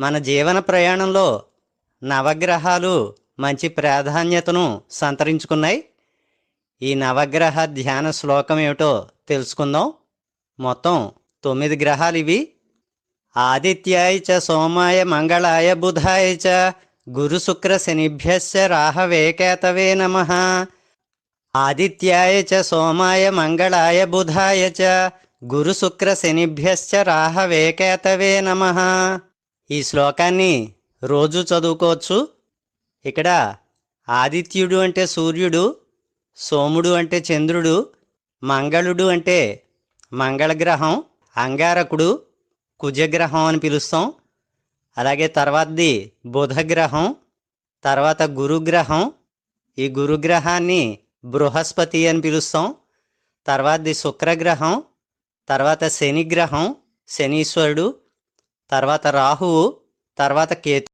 మన జీవన ప్రయాణంలో నవగ్రహాలు మంచి ప్రాధాన్యతను సంతరించుకున్నాయి. ఈ నవగ్రహ ధ్యాన శ్లోకం ఏమిటో తెలుసుకుందాం. మొత్తం తొమ్మిది గ్రహాలు ఇవి. ఆదిత్యాయ చ సోమాయ మంగళాయ బుధాయ చ గురు శుక్ర శనిభ్యశ్చ రాహవే కేతవే నమ. ఆదిత్యాయ చ సోమాయ మంగళాయ బుధాయ చ గురు శుక్ర శనిభ్యశ్చ రాహవే కేతవే నమ. ఈ శ్లోకాన్ని రోజు చదువుకోవచ్చు. ఇక్కడ ఆదిత్యుడు అంటే సూర్యుడు సోముడు అంటే చంద్రుడు మంగళుడు అంటే మంగళగ్రహం అంగారకుడు కుజగ్రహం అని పిలుస్తాం. అలాగే తర్వాతది బుధగ్రహం తర్వాత గురుగ్రహం. ఈ గురుగ్రహాన్ని బృహస్పతి అని పిలుస్తాం. తర్వాతది శుక్రగ్రహం తర్వాత శనిగ్రహం శనీశ్వరుడు తర్వాత రాహువు తర్వాత కేతు.